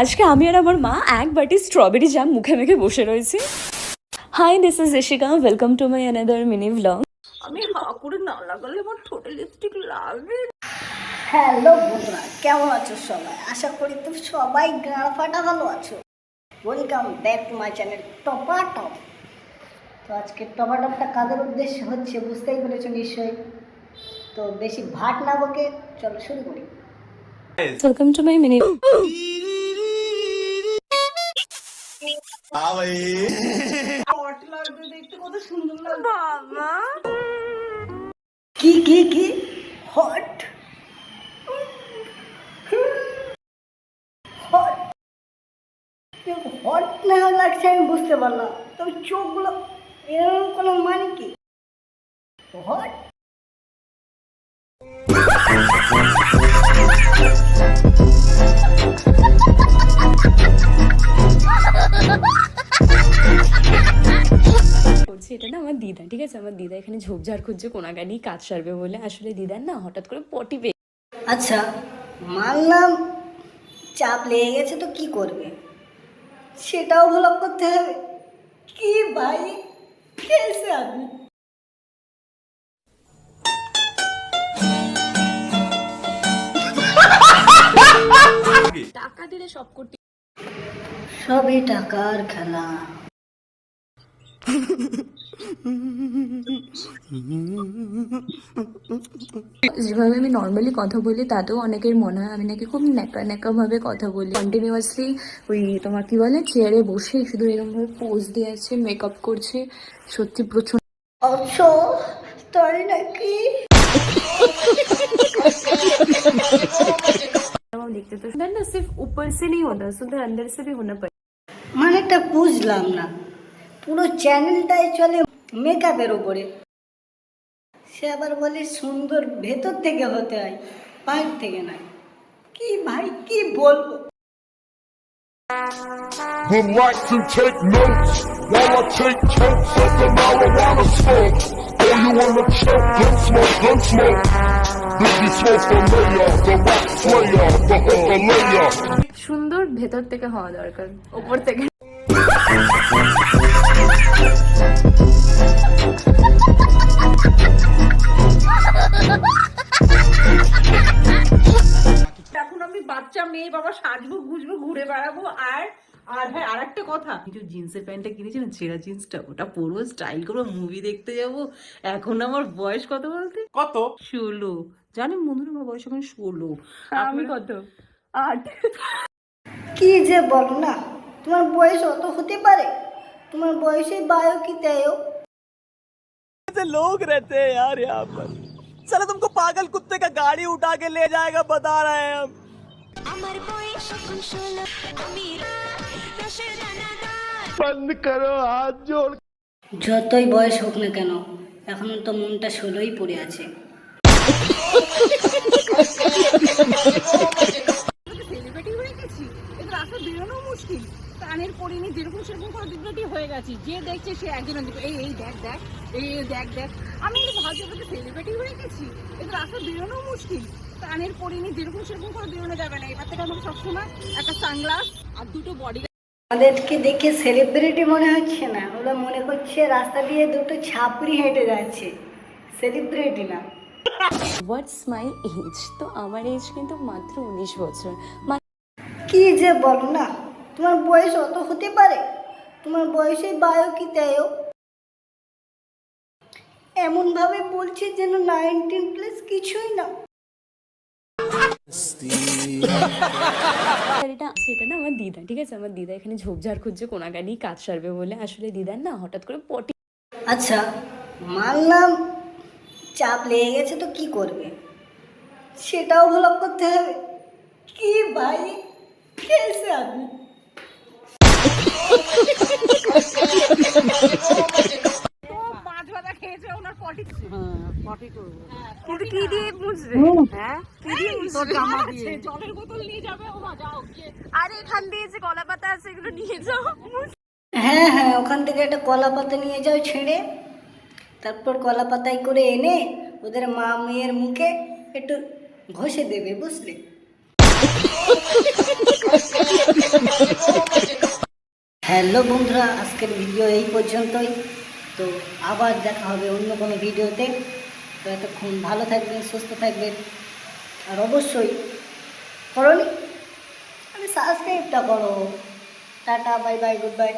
আজকে আমি আর আমার মা এক বাটি স্ট্রবেরি জ্যাম মুখে মুখে বসে রয়েছি। Hi this is Rishika welcome to my another mini vlog আমি হা করে না লাগালে আমার ঠোঁটে লিপস্টিক লাগবে হ্যালো বন্ধুরা কেমন আছো সবাই? আশা করি তো সবাই গাঁড় ফাটা ভালো আছো। Welcome back to my channel টপা টপ তো আজকে টপা টপটা কাদের উদ্দেশ্য হচ্ছে বুঝতেই পেরেছ নিশ্চয়ই। তো বেশি ভাট না বকে চলো শুরু করি। ওয়েলকাম টু মাই মিনি হ্যাঁ ভাই দেখতে কত সুন্দর লাগে বাবা কি কি কি হট হট না লাগছে আমি বুঝতে পারলাম তবে চোখগুলো এরকম কোনো মানে কি হট এটা না আমার দিদা ঠিক আছে? আমার দিদা এখানে ঝোপঝাড় খুঁজছে কোনাগানি কাজ সারবে বলে। আসলে দিদার না হঠাৎ করে পটি পেয়ে আচ্ছা মানলাম চাপ লেগে গেছে তো কি করবে? সেটাও ব্লক করতে হবে। কি ভাই? কেসে আপনি? টাকা দিলে সব করতে সবই টাকার খেলা। যেভাবে আমি নর্মালি কথা বলি তাতেও অনেকের মনে হয় আমি নাকি খুব ন্যাকা ন্যাকাভাবে কথা বলি। কন্টিনিউয়াসলি ওই তোমার কি বলে চেয়ারে বসে শুধু এরকমভাবে পোজ দিয়ে আছে মেকআপ করছে। সত্যি প্রচুর নাকি দেখতে তো সিফ উপর সে নেই হতা সুন্দর অন্দর সে ভি মানে একটা বুঝলাম না। পুরো চ্যানেলটাই চলে মেকআপের ওপরে সে আবার বলে সুন্দর ভেতর থেকে হতে হয় বাইর থেকে নয় কি ভাই কি বলব would like to take notes while I take totes of the marijuana smoke. Oh, you wanna choke? Gun smoke, gun smoke. Biggie smoke the layer, the rock slayer, the hooker layer. সুন্দর ভেতর থেকে হওয়া দরকার উপর থেকে এখন আমি বাচ্চা মেয়ে বাবা সাজবো গুজবো ঘুরে বেড়াবো আর আর হ্যাঁ আর একটা কথা কিন্তু জিন্সের প্যান্টটা কিনেছি না ছেঁড়া জিন্সটা ওটা পরবো স্টাইল করব মুভি দেখতে যাব। এখন আমার বয়স কত বলতে? কত? ষোলো। জানেন বন্ধুরা আমার বয়স এখন ষোলো। আমি কত? আট। কি যে বলো না। তোমার বয়স অত হতে পারে তোমার বয়সে বায়ো কি দেয় ऐसे लोग रहते हैं यार यहाँ पर साला तुमको पागल कुत्ते का गाड़ी उठा के ले जाएगा बता रहे हैं हम আমার বয়স এখন ষোলো আমি রসের দানাদার बंद करो हाथ जोड़ যতই বয়স হোক না কেন এখনো তো মনটা ষোলোই পড়ে আছে যে দেখছে সে একজন এই এই দেখ দেখ এই এই দেখ দেখ। আমি কিন্তু ভাবছি আমি সেলিব্রিটি হয়ে গেছি। এবার রাস্তা বেরোনো মুশকিল। কানের পরিনি যেরকম সেরকম করে বেরোনো যাবে না। এবার থেকে আমাকে সবসময় একটা সানগ্লাস আর দুটো বডি আমাদেরকে দেখে সেলিব্রিটি মনে হচ্ছে না। ওরা মনে করছে রাস্তা দিয়ে দুটো ছাপড়ি হেঁটে যাচ্ছে। সেলিব্রিটি না। হোয়াটস মাই এজ তো আমার এজ কিন্তু মাত্র উনিশ বছর। কি যে বলো না তোমার বয়স অত হতে পারে? তোমার বয়সে বায়ো কি দেয় এমন ভাবে বলছে যেন নাইনটিন প্লাস কিছুই না। সেটা না আমার দিদা ঠিক আছে? আমার দিদা এখানে ঝোপঝাড় খুঁজছে কোনাগানি কাজ সারবে বলে। আসলে দিদার না হঠাৎ করে পটি আচ্ছা মানলাম চাপ লেগে গেছে তো কি করবে? সেটাও ব্লক করতে হবে। কি ভাই? কেসে আপনি। হ্যাঁ হ্যাঁ ওখান থেকে একটা নিয়ে যাও ছেড়ে। তারপর কলা পাতায় করে এনে ওদের মা মেয়ের মুখে একটু ঘষে দেবে, বুঝলে? হ্যালো বন্ধুরা, আজকের ভিডিও এই পর্যন্তই। তো আবার দেখা হবে অন্য কোনো ভিডিওতে। তো এতক্ষণ ভালো থাকবেন, সুস্থ থাকবেন। আর অবশ্যই করি আমি সাবস্ক্রাইবটা করো। Ta ta bye bye goodbye